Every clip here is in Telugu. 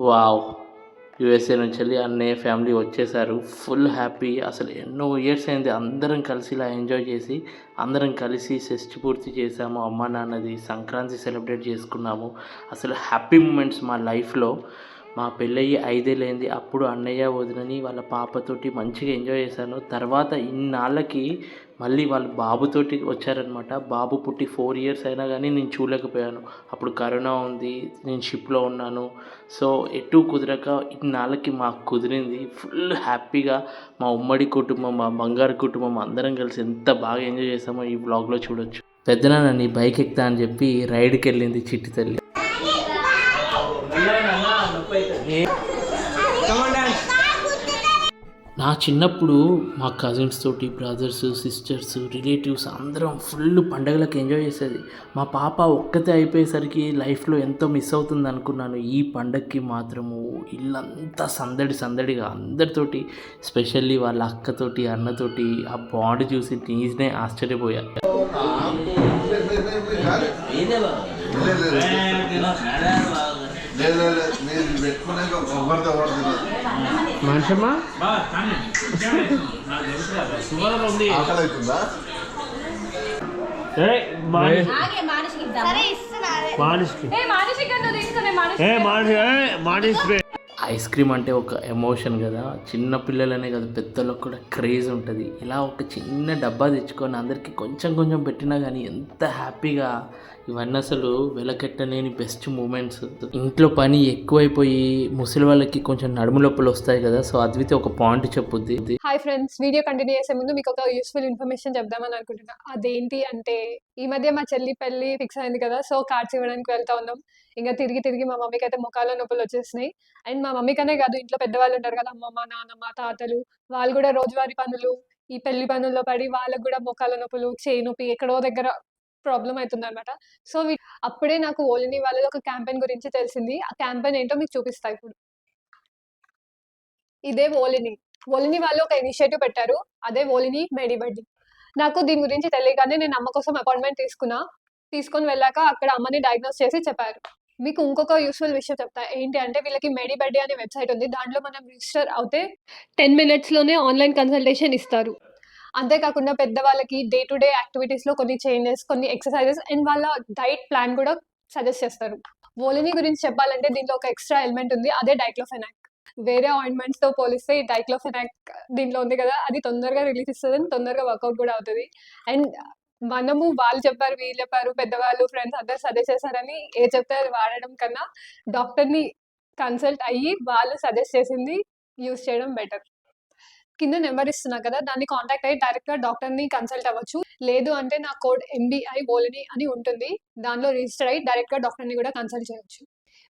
వావ్. యూఎస్ఏ నుంచి వెళ్ళి అన్నయ్య ఫ్యామిలీ వచ్చేసారు. Full happy. అసలు ఎన్నో ఇయర్స్ అయింది. అందరం కలిసి ఇలా ఎంజాయ్ చేసి అందరం కలిసి షష్టి పూర్తి చేసాము. అమ్మ నాన్నది సంక్రాంతి సెలబ్రేట్ చేసుకున్నాము. అసలు హ్యాపీ మూమెంట్స్ మా లైఫ్లో మా పెళ్ళయ్యి ఐదేళ్ళైంది అప్పుడు అన్నయ్య వదినని వాళ్ళ పాపతోటి మంచిగా ఎంజాయ్ చేశాను. తర్వాత ఇన్నాళ్ళకి మళ్ళీ వాళ్ళ బాబుతోటి వచ్చారనమాట బాబు పుట్టి ఫోర్ ఇయర్స్ అయినా కానీ నేను చూడలేకపోయాను. అప్పుడు కరోనా ఉంది. నేను షిప్లో ఉన్నాను. సో ఎటు కుదరక ఇన్నాళ్ళకి మాకు కుదిరింది. ఫుల్ హ్యాపీగా మా ఉమ్మడి కుటుంబం మా బంగారు కుటుంబం అందరం కలిసి ఎంత బాగా ఎంజాయ్ చేసామో ఈ బ్లాగ్లో చూడొచ్చు. పెద్దనాన్న నీ బైక్ ఎక్కుతా అని చెప్పి రైడ్కి వెళ్ళింది చిట్టి తల్లి. నా చిన్నప్పుడు మా కజిన్స్ తోటి బ్రదర్స్ సిస్టర్స్ రిలేటివ్స్ అందరం ఫుల్ పండగలకు ఎంజాయ్ చేసేది. మా పాప ఒక్కతే అయిపోయేసరికి లైఫ్లో ఎంతో మిస్ అవుతుంది అనుకున్నాను. ఈ పండగకి మాత్రము ఇల్లంతా సందడి సందడిగా అందరితోటి స్పెషల్లీ వాళ్ళ అక్కతోటి అన్నతోటి ఆ బాండ్ చూసి నేనే ఆశ్చర్యపోయా. మనిషమ్మా ఐస్ క్రీమ్ అంటే ఒక ఎమోషన్ కదా. చిన్న పిల్లలనే కదా పెద్దలకు కూడా క్రేజ్ ఉంటుంది. ఇలా ఒక చిన్న డబ్బా తెచ్చుకొని అందరికీ కొంచెం కొంచెం పెట్టినా కానీ ఎంత హ్యాపీగా ఇవన్నీ అసలు వెలకెట్టలేని బెస్ట్ మూమెంట్స్ ఇంట్లో పని ఎక్కువైపోయి ముసలి వాళ్ళకి కొంచెం నడుము నొప్పులు వస్తాయి కదా సో అద్వితి ఒక పాయింట్ చెప్పుద్ది. హాయ్ ఫ్రెండ్స్ వీడియో కంటిన్యూ చేసే ముందు మీకు ఒక యూస్ఫుల్ ఇన్ఫర్మేషన్ చెప్దామని అనుకుంటున్నా. అదేంటి అంటే ఈ మధ్య మా చెల్లి పెళ్ళి ఫిక్స్ అయింది కదా సో కార్డ్స్ ఇవ్వడానికి వెళ్తా ఉన్నాం. ఇంకా తిరిగి తిరిగి మా మమ్మీకి అయితే ముఖాల నొప్పులు వచ్చేసినాయి. అండ్ మా మమ్మీకనే కాదు ఇంట్లో పెద్దవాళ్ళు ఉంటారు కదా అమ్మమ్మ నాన్నమ్మ తాతలు వాళ్ళు కూడా రోజువారీ పనులు ఈ పెళ్ళి పనుల్లో పడి వాళ్ళకు కూడా ముఖాల నొప్పులు చేయి నొప్పి ఎక్కడో దగ్గర ప్రాబ్లం అవుతుంది అనమాట సో అప్పుడే నాకు ఓలిని వాళ్ళది ఒక క్యాంపెయిన్ గురించి తెలిసింది. ఆ క్యాంపెయిన్ ఏంటో మీకు చూపిస్తా ఇప్పుడు. ఇదే ఓలిని. ఓలిని వాళ్ళు ఒక ఇనిషియేటివ్ పెట్టారు. అదే ఓలిని మేడిబడ్డి నాకు దీని గురించి తెలియగానే నేను అమ్మ కోసం అపాయింట్మెంట్ తీసుకున్నా. తీసుకొని వెళ్ళాక అక్కడ అమ్మని డయాగ్నోస్ చేసి చెప్పారు. మీకు ఇంకొక యూస్ఫుల్ విషయం చెప్తా. ఏంటి అంటే వీళ్ళకి మెడిబడ్డీ అనే వెబ్సైట్ ఉంది. దాంట్లో మనం రిజిస్టర్ అవుతే టెన్ మినిట్స్లోనే ఆన్లైన్ కన్సల్టేషన్ ఇస్తారు. అంతేకాకుండా పెద్దవాళ్ళకి డే టు డే యాక్టివిటీస్లో కొన్ని చేంజెస్ కొన్ని ఎక్సర్సైజెస్ అండ్ వాళ్ళ డైట్ ప్లాన్ కూడా సజెస్ట్ చేస్తారు. ఓలిని గురించి చెప్పాలంటే దీంట్లో ఒక ఎక్స్ట్రా ఎలిమెంట్ ఉంది అదే డైక్లోఫెనాక్ వేరే ఆయింట్మెంట్స్తో పోలిస్తే ఈ డైక్లోఫెనాక్ దీంట్లో ఉంది కదా అది తొందరగా రిలీజ్ ఇస్తుంది అండ్ తొందరగా వర్కౌట్ కూడా అవుతుంది. అండ్ మనము వాళ్ళు చెప్పారు వీళ్ళు చెప్పారు పెద్దవాళ్ళు ఫ్రెండ్స్ అందరు సజెస్ట్ చేశారని ఏ చెప్తారు వాడడం కన్నా డాక్టర్ని కన్సల్ట్ అయ్యి వాళ్ళు సజెస్ట్ చేసింది యూస్ చేయడం బెటర్ కింద నెంబర్ ఇస్తున్నా కదా దాన్ని కాంటాక్ట్ అయ్యి డైరెక్ట్గా డాక్టర్ని కన్సల్ట్ అవ్వచ్చు. లేదు అంటే నా కోడ్ ఎంబీఐ ఓలిని అని ఉంటుంది. దానిలో రిజిస్టర్ అయ్యి డైరెక్ట్గా డాక్టర్ని కూడా కన్సల్ట్ చేయొచ్చు.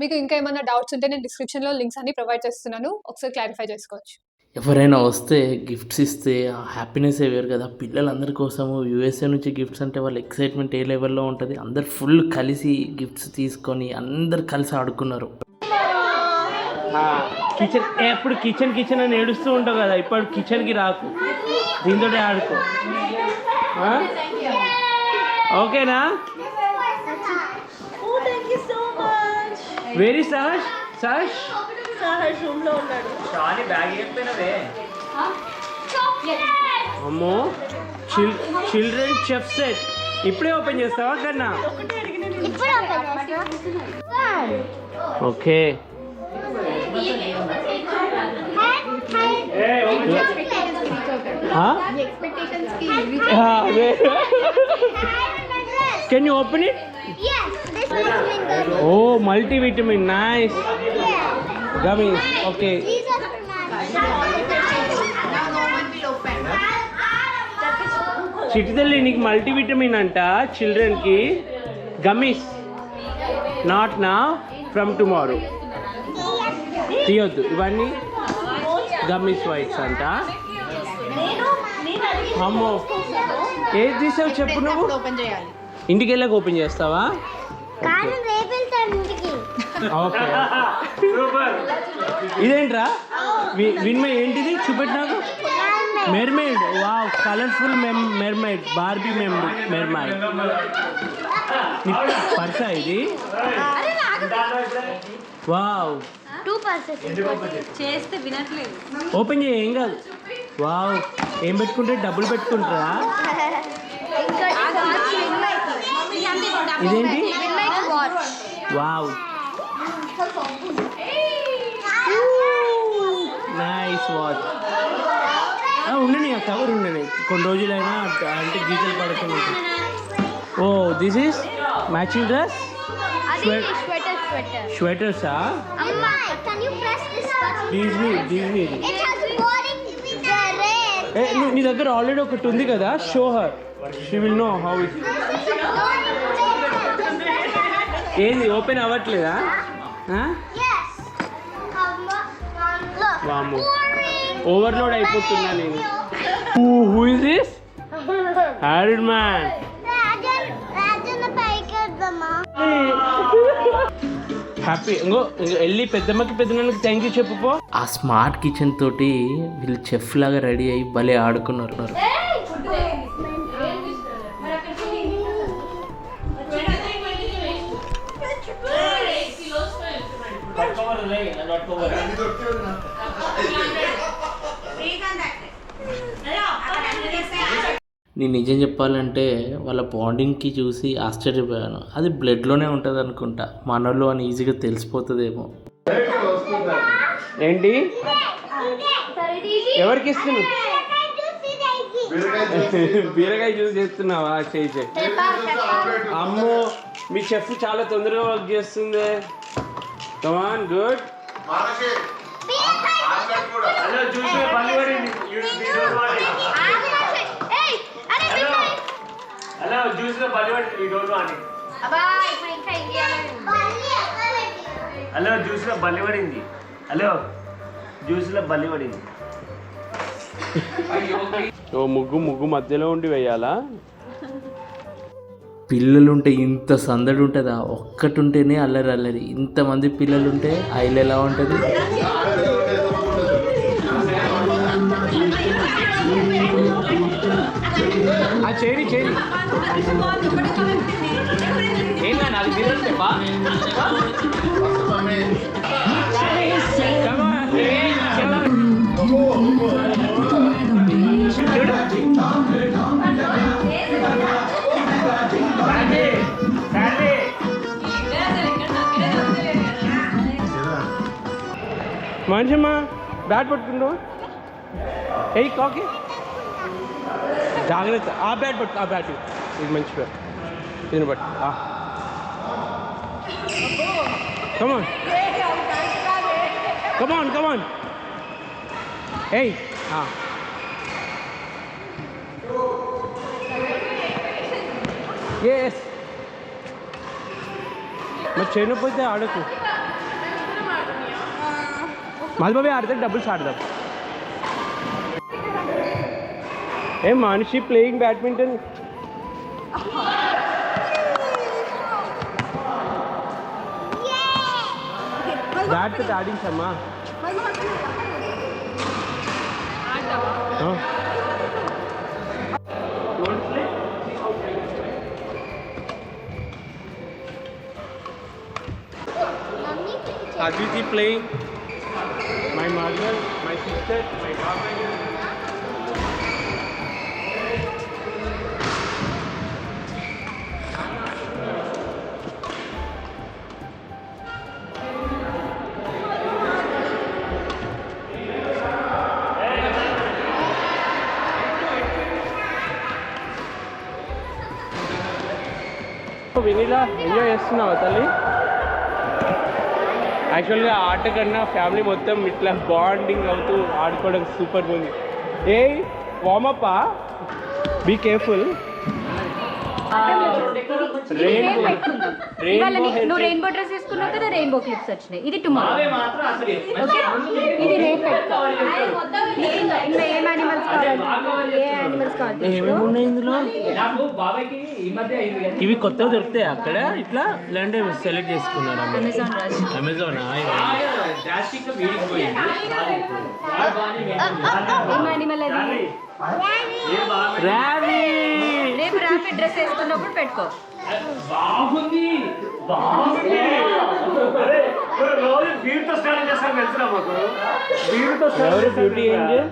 మీకు ఇంకా ఏమైనా డౌట్స్ ఉంటే నేను డిస్క్రిప్షన్లో లింక్స్ అన్ని ప్రొవైడ్ చేస్తున్నాను. ఒకసారి క్లారిఫై చేసుకోవచ్చు. ఎవరైనా వస్తే గిఫ్ట్స్ ఇస్తే ఆ హ్యాపీనెస్ వేరు కదా. పిల్లలందరి కోసము యూఎస్ఏ నుంచి గిఫ్ట్స్ అంటే వాళ్ళ ఎక్సైట్మెంట్ ఏ లెవెల్లో ఉంటుంది. అందరు ఫుల్ కలిసి గిఫ్ట్స్ తీసుకొని అందరు కలిసి ఆడుకున్నారు. కిచెన్ ఎప్పుడు కిచెన్ కిచెన్ అని ఏడుస్తూ ఉంటావు కదా ఇప్పుడు కిచెన్కి రాకు. దీంతో ఆడుకో? ఓకేనా? ఓ thank you so much very low ఉన్నాడు. అమ్మో చిల్ చిల్డ్రన్ చెఫ్ సెట్. ఇప్పుడే ఓపెన్ చేస్తావా కన్నా? Okay. Can you open it oh multivitamin nice gummies okay చిటితల్లి నీకు మల్టీవిటమిన్ అంట చిల్డ్రన్కి గమీస్ నాట్ నా ఫ్రమ్ టుమారో తీయొద్దు ఇవన్నీ గమ్మీస్ వైట్స్ అంట? అమ్మో. ఏది తీసావు చెప్పు నువ్వు? ఓపెన్ చేయాలి. ఇంటికి వెళ్ళాక ఓపెన్ చేస్తావా ఓకే. ఇదేంట్రా? వి- విన్మయ్ ఏంటిది? చూపెట్టు నాకు. Mermaid wow colourful mermaid Barbie మెమ్ mermaid పర్సా ఇది? వావ్. టూ పర్సెంట్ చేస్తే వినట్లేదు. ఓపెన్ చేయి ఏం కాదు. వావ్. ఏం పెట్టుకుంటే డబ్బులు పెట్టుకుంటారా? ఇదేంటి? వావ్. నైస్ వాచ్ ఉండని ఆ కవర్ ఉండని. కొన్ని రోజులైనా అంటే గీతలు ఉంటుంది. ఓ this is matching dress sweater sweater స్వెటర్సా అమ్మా can you press this button this me this me it has boring the red a నీ- నీ దగ్గర ఆల్రెడీ ఒకటి ఉంది కదా? Show her she will know how it ఏంది ఓపెన్ అవ్వట్లేదా? వాము ఓవర్లోడ్ అయిపోతున్నా నేను. Who is this horrid man happy ఇంకో ఇంకో వెళ్ళి పెద్దమ్మకి పెద్దనాన్నకి థ్యాంక్ యూ చెప్పుకో ఆ స్మార్ట్ కిచెన్ తోటి వీళ్ళు చెఫ్ లాగా రెడీ అయ్యి భలే ఆడుకున్నారు నేను నిజం చెప్పాలంటే వాళ్ళ బాండింగ్కి చూసి ఆశ్చర్యపోయాను. అది బ్లడ్లోనే ఉంటుంది అనుకుంటా. మనోళ్ళు అని ఈజీగా తెలిసిపోతుందేమో. ఏంటి? ఎవరికి ఇస్తున్నావు? బీరకాయ జ్యూస్ చేస్తున్నావా? చేయి చేయి అమ్మో మీ చెఫ్ చాలా తొందరగా వర్క్ చేస్తుంది. కమాన్ గుడ్ హలో జ్యూస్ పల్లి పడింది ఏయ్ అరే బిల్లు హలో జ్యూస్లో పల్లి పడింది ఈ ఇంకా ఇయ్యాలి హలో జ్యూస్లో బల్లి పడింది. హలో జ్యూస్లో బల్లి పడింది. ఓ ముగ్గు ముగ్గు మధ్యలో ఉండి వేయాలా? పిల్లలుంటే ఇంత సందడి ఉంటుందా? ఒక్కటి ఉంటేనే అల్లరి అల్లరి. ఇంతమంది పిల్లలుంటే ఐలు ఎలా ఉంటుంది? మనిషమ్మా బ్యాట్ పట్టుకుంటూ ఎయ్ కాకి. జాగ్రత్త. ఆ బ్యాట్ పట్టు ఆ బ్యాట్. ఇది మంచి బ్యాట్. దీన్ని పట్టు. Come on come on come on ఏయ్ ఎస్ మరి చేయకపోతే ఆడకు. మధుబాబు ఆడితే డబ్బులు ఆడదాం ఏ మనిషి ప్లేయింగ్ బ్యాడ్మింటన్ బ్యాట్తో ఆడించమ్మా ఆ. Aditi playing. My mother, my sister, my father. Vanilla enjoy చేస్తున్నావా తల్లి యాక్చువల్గా ఆట కన్నా ఫ్యామిలీ మొత్తం ఇట్లా బాండింగ్ అవుతూ ఆడుకోవడం సూపర్ ఉంది a warm up be careful rainbow rainbow dress వేసుకున్నావు కదా రెయిన్బో క్లిప్స్ వచ్చినాయి. ఇది టుమారో. ఓకే? ఇది రేపు. పెట్టుకో ఇంకా ఏం యానిమల్స్ కావాలి? ఏ యానిమల్స్ కావాలి? ఏమేమి ఉన్నాయి ఇందులో? ఇవి కొత్తగా దొరుకుతాయి అక్కడ. ఇట్లా ఇలాంటి సెలెక్ట్ చేసుకున్నారా అమెజాన్ అమెజాన్ ఏం యానిమల్ అది? రావి రేపు ర్యాపిడ్ డ్రెస్ వేసుకున్నప్పుడు పెట్టుకో. బాగుంది. బాగుంది. రోజు వీటితో స్టార్ట్ చేస్తాను ఎవరు బ్యూటీ ఏంజల్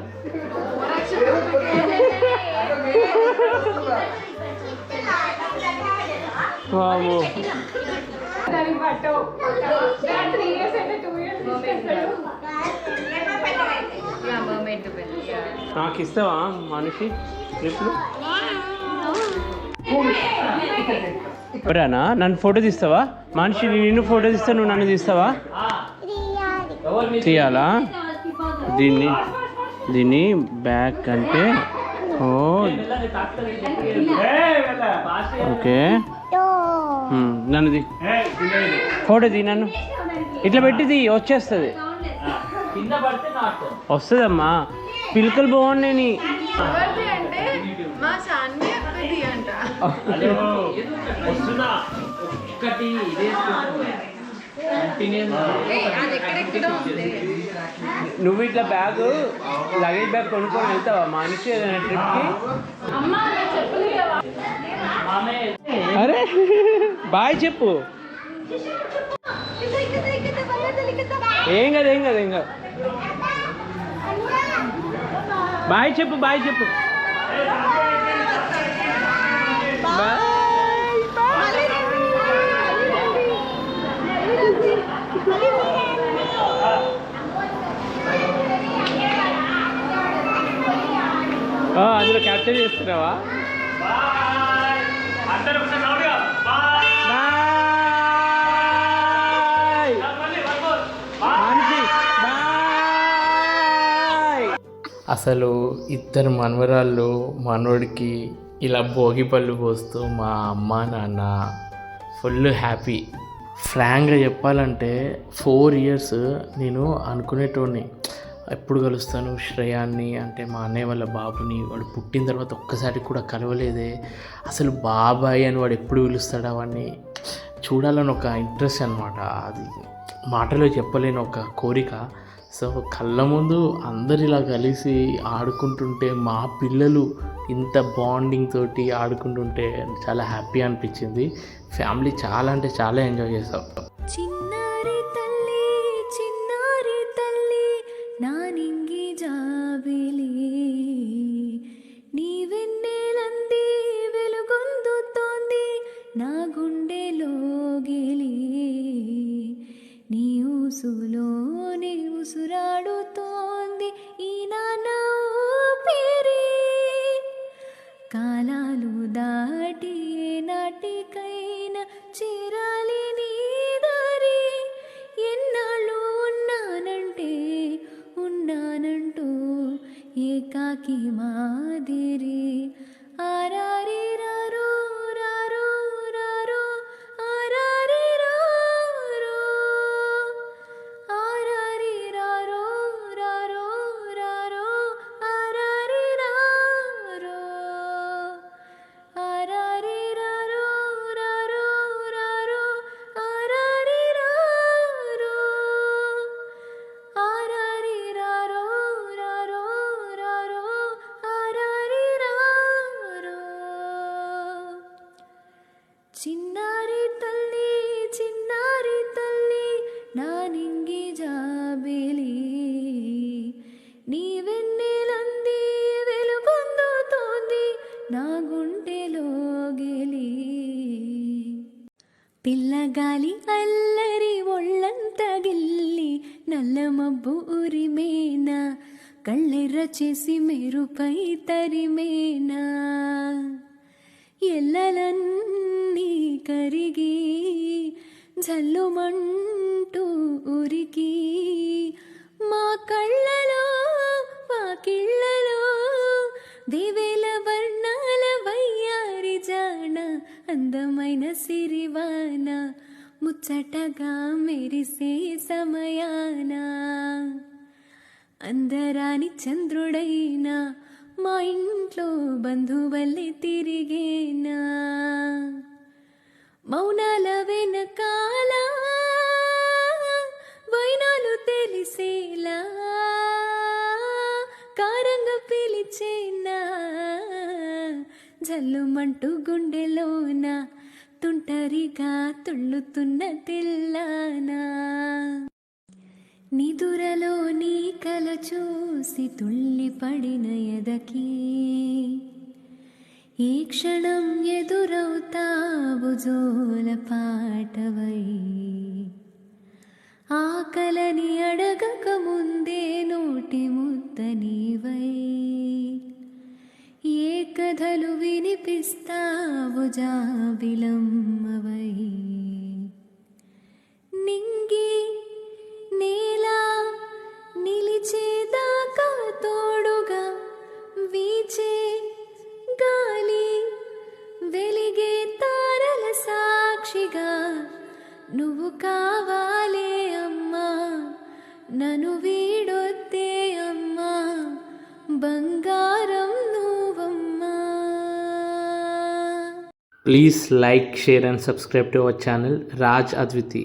వాము నాకు ఇస్తావా మనిషి? లిప్లు ఎవరానా నన్ను ఫోటో తీస్తావా? మనిషి నిన్ను ఫోటో తీస్తా నువ్వు నన్ను తీస్తావా? తీయాలా? దీన్ని దీన్ని బ్యాక్ అంటే ఓ ఓకే. నన్ను ఫోటో తీ నన్ను. ఇట్లా పెట్టిది వచ్చేస్తుంది. వస్తుందమ్మా. పిలుకలు బాగున్నాయి నీ. నువ్వు ఇట్లా బ్యాగ్ లగేజ్ బ్యాగ్ కొనుక్కొని వెళ్తావా? మనిషి ఏదైనా ట్రిప్కి అరే బాయ్ చెప్పు. ఏం కదా ఏం కదా ఏం కదా. బాయ్ చెప్పు బాయ్ చెప్పు. బాయ్ అందులో క్యాప్చర్ చేస్తున్నావా? అసలు ఇద్దరు మనవరాళ్ళు మనవడికి ఇలా భోగి పళ్ళు పోస్తూ మా అమ్మ నాన్న ఫుల్ హ్యాపీ. ఫ్రాంక్గా చెప్పాలంటే ఫోర్ ఇయర్స్ నేను అనుకునేటోడిని. ఎప్పుడు కలుస్తాను? శ్రేయాన్ని అంటే మా అన్నయ్య వాళ్ళ బాబుని. వాడు పుట్టిన తర్వాత ఒక్కసారి కూడా కలవలేదే. అసలు బాబాయ్ అని వాడు ఎప్పుడు పిలుస్తాడా వాడిని? చూడాలని ఒక ఇంట్రెస్ట్ అనమాట అది మాటలో చెప్పలేని ఒక కోరిక. సో కళ్ళ ముందు అందరు ఇలా కలిసి ఆడుకుంటుంటే మా పిల్లలు ఇంత బాండింగ్ తోటి ఆడుకుంటుంటే చాలా హ్యాపీ అనిపించింది. ఫ్యామిలీ చాలా అంటే చాలా ఎంజాయ్ చేసాం. గాలి అల్లరి ఒళ్ళంత గిల్లి నల్ల మబ్బు ఉరిమేనా కళ్ళెర్ర చేసి మెరుపై తరిమేనా ఎల్లలన్నీ కరిగి జల్లుమంటూ ఉరికి మా కళ్ళలో మా కిళ్ళలో వర్ణాల వర్ణ అందమైన సిరివాన ముచ్చటగా మెరిసే సమయాన. అందరాని చంద్రుడైనా మా ఇంట్లో బంధువల్లి తిరిగేనా. మౌనాల వెనకాల వైనాలు తెలిసేలా కారంగా పిలిచే జల్లుమంటూ గుండెలోన తుంటరిగా తుళ్ళుతున్న తెల్లానా. నిదురలో నీ కల చూసి తుళ్ళిపడిన ఎదకి. ఈ క్షణం ఎదురవుతావు జోల పాటవై. ఆకలని అడగక ముందే నోటి ముద్ద నీవై. ఏ కథలు వినిపిస్తావు జాబిలమ్మవై? Please like share and subscribe to our channel Raj Adviti.